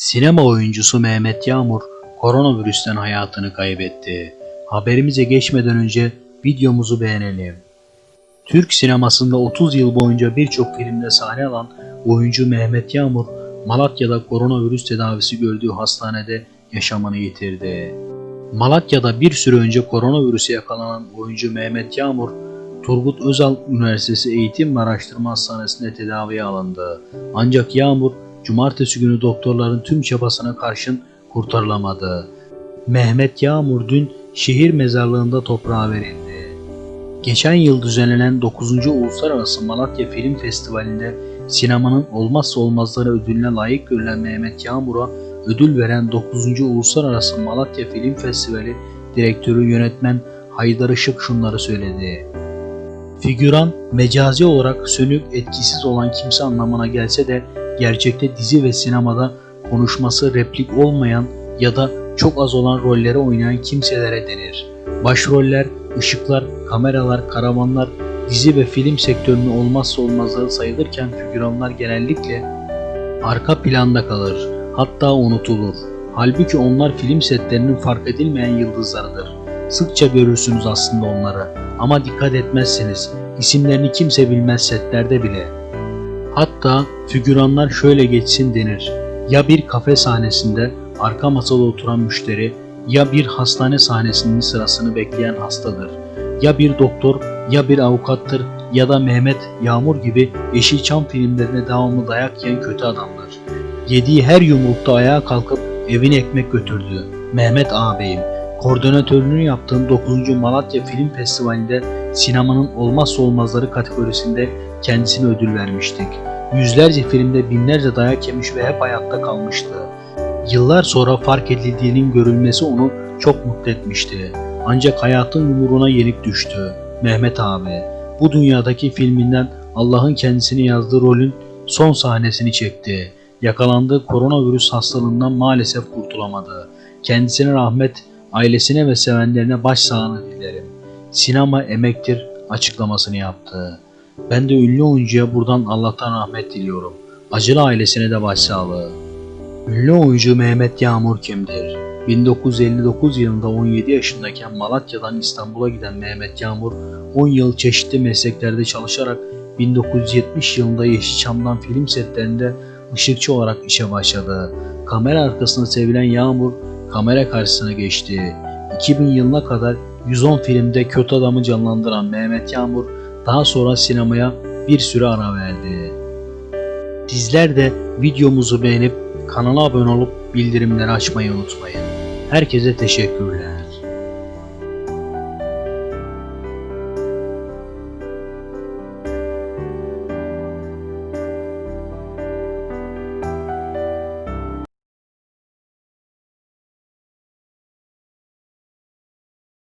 Sinema oyuncusu Mehmet Yağmur koronavirüsten hayatını kaybetti. Haberimize geçmeden önce videomuzu beğenelim. Türk sinemasında 30 yıl boyunca birçok filmde sahne alan oyuncu Mehmet Yağmur, Malatya'da koronavirüs tedavisi gördüğü hastanede yaşamını yitirdi. Malatya'da bir süre önce koronavirüse yakalanan oyuncu Mehmet Yağmur, Turgut Özal Üniversitesi Eğitim ve Araştırma Hastanesi'nde tedaviye alındı. Ancak Yağmur, cumartesi günü doktorların tüm çabasına karşın kurtarılamadı. Mehmet Yağmur dün şehir mezarlığında toprağa verildi. Geçen yıl düzenlenen 9. Uluslararası Malatya Film Festivali'nde sinemanın olmazsa olmazları ödülüne layık görülen Mehmet Yağmur'a ödül veren 9. Uluslararası Malatya Film Festivali direktörü yönetmen Haydar Işık şunları söyledi. Figüran mecazi olarak sönük, etkisiz olan kimse anlamına gelse de gerçekte dizi ve sinemada konuşması replik olmayan ya da çok az olan rolleri oynayan kimselere denir. Başroller, ışıklar, kameralar, karavanlar dizi ve film sektörünün olmazsa olmazları sayılırken figüranlar genellikle arka planda kalır, hatta unutulur. Halbuki onlar film setlerinin fark edilmeyen yıldızlarıdır. Sıkça görürsünüz aslında onları ama dikkat etmezsiniz. İsimlerini kimse bilmez setlerde bile. Hatta figüranlar şöyle geçsin denir. Ya bir kafe sahnesinde arka masada oturan müşteri ya bir hastane sahnesinin sırasını bekleyen hastadır. Ya bir doktor ya bir avukattır ya da Mehmet Yağmur gibi Yeşilçam filmlerine devamlı dayak yiyen kötü adamdır. Yediği her yumrukta ayağa kalkıp evine ekmek götürdü. Mehmet ağabeyim, koordinatörlüğünü yaptığım 9. Malatya Film Festivali'nde sinemanın olmazsa olmazları kategorisinde kendisine ödül vermiştik. Yüzlerce filmde binlerce dayak yemiş ve hep hayatta kalmıştı. Yıllar sonra fark edildiğinin görülmesi onu çok mutlu etmişti. Ancak hayatın yumruğuna yenik düştü. Mehmet abi, bu dünyadaki filminden Allah'ın kendisini yazdığı rolün son sahnesini çekti. Yakalandığı koronavirüs hastalığından maalesef kurtulamadı. Kendisine rahmet, ailesine ve sevenlerine başsağlığı dilerim. Sinema emektir açıklamasını yaptı. Ben de ünlü oyuncuya buradan Allah'tan rahmet diliyorum. Acılı ailesine de başsağlığı. Ünlü oyuncu Mehmet Yağmur kimdir? 1959 yılında 17 yaşındayken Malatya'dan İstanbul'a giden Mehmet Yağmur 10 yıl çeşitli mesleklerde çalışarak 1970 yılında Yeşilçam'dan film setlerinde ışıkçı olarak işe başladı. Kamera arkasında sevilen Yağmur kamera karşısına geçti. 2000 yılına kadar 110 filmde kötü adamı canlandıran Mehmet Yağmur daha sonra sinemaya bir süre ara verdi. Sizler de videomuzu beğenip kanala abone olup bildirimleri açmayı unutmayın. Herkese teşekkürler.